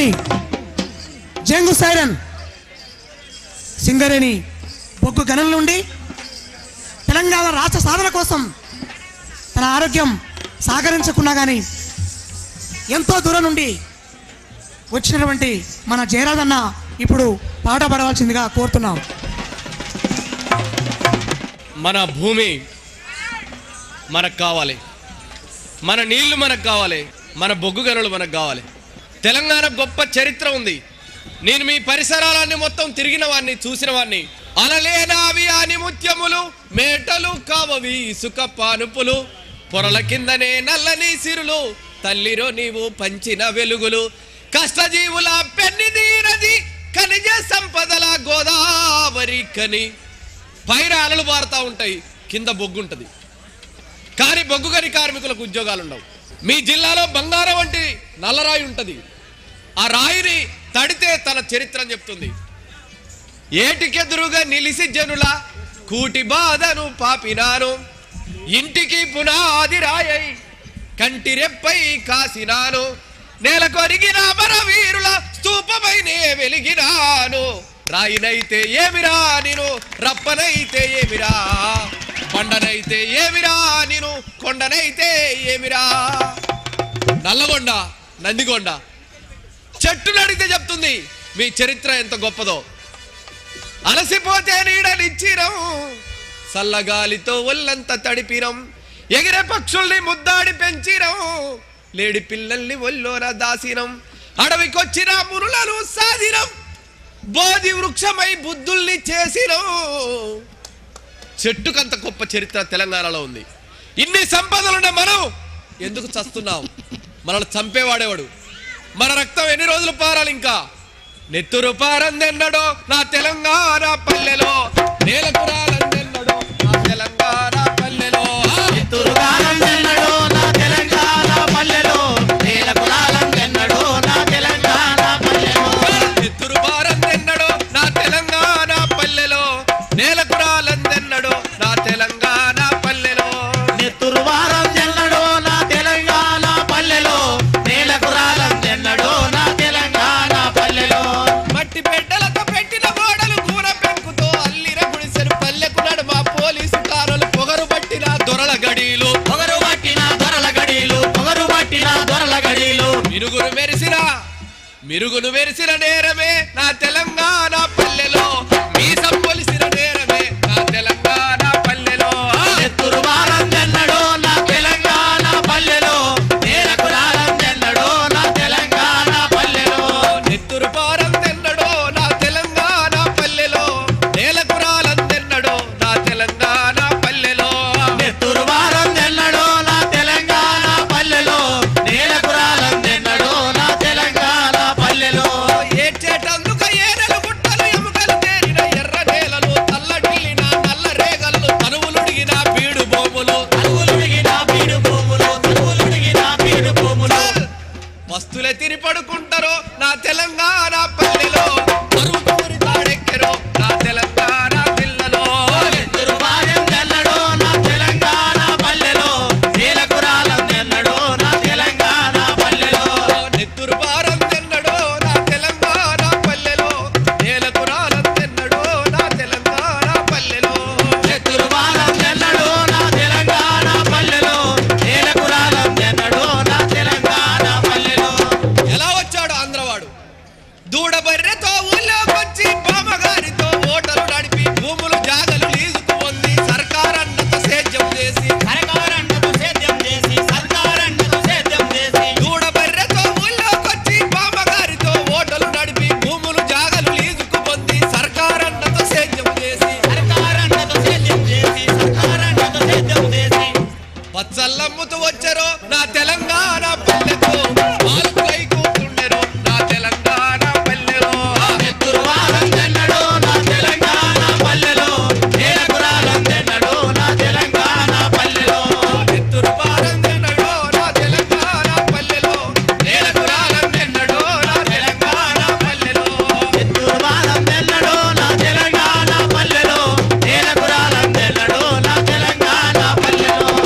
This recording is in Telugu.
సింగరేణి. జంగు సైరన్. సింగరేణి బొగ్గు గనుల నుండి తెలంగాణ రాష్ట్ర సాధన కోసం తన ఆరోగ్యం సహకరించకున్నా కానీ ఎంతో దూరం నుండి వచ్చినటువంటి మన జయరాజన్న ఇప్పుడు పాట పడవలసిందిగా కోరుతున్నాం. మన భూమి మనకు కావాలి. మన నీళ్ళు మనకు కావాలి. మన బొగ్గు గనులు మనకు కావాలి. తెలంగాణ గొప్ప చరిత్ర ఉంది. నేను మీ పరిసరాలన్నీ మొత్తం తిరిగిన వాడిని చూసిన వాడిని. అలలేనావి అని ముత్యములు మేటలు కావవి ఇసుక పానుపులు. పొరల కిందనే నల్లని సిరులు. తల్లిరో నీవు పంచిన వెలుగులు. కష్టజీవుల పెన్ని నది ఖనిజ సంపదల గోదావరి కని. పైన అలలు పారుతూ ఉంటాయి. కింద బొగ్గుంటుంది. కానీ బొగ్గు గని కార్మికులకు ఉద్యోగాలు ఉండవు మీ జిల్లాలో బంగారం వంటి నల్లరాయి ఉంటుంది. ఆ రాయిని తడితే తన చరిత్ర చెప్తుంది. ఏటికెదురుగా నిలిసి జనుల కూటి బాధను పాపినాను. ఇంటికి పునాది రాయై కంటి రెప్పై కాసినాను. నేల కొరిగిన అమరవీరుల స్తూపమైనే వెలిగినాను. రాయినైతే ఏమిరా నేను రప్పనైతే ఏమిరా? కొండనైతే ఏమిరా నేను కొండనైతే ఏమిరా? నల్లగొండ నందిగొండ. చెట్టు అడిగితే చెప్తుంది మీ చరిత్ర ఎంత గొప్పదో. అలసిపోతే నీడనిచ్చిరం చల్లగాలితో ఒళ్ళంత తడిపిరం ఎగిరే పక్షుల్ని ముద్దాడి పెంచిరం లేడి పిల్లల్ని ఒల్లోన దాసినం అడవికొచ్చిన మునులను సాధిరం బోధి వృక్షమై బుద్ధుల్ని చేసిరం. చెట్టుకంత గొప్ప చరిత్ర తెలంగాణలో ఉంది. ఇన్ని సంపదలున్న మనం ఎందుకు చస్తున్నాం? మనల్ని చంపేవాడేవాడు? మన రక్తం ఎన్ని రోజులు పారాలి ఇంకా? నెత్తురు పారందెన్నడో నా తెలంగాణ పల్లెలో నేలపురాలందెన్నడో మిరుగును వెరిసిన నేరమే నా తెలంగాణ పల్లెలో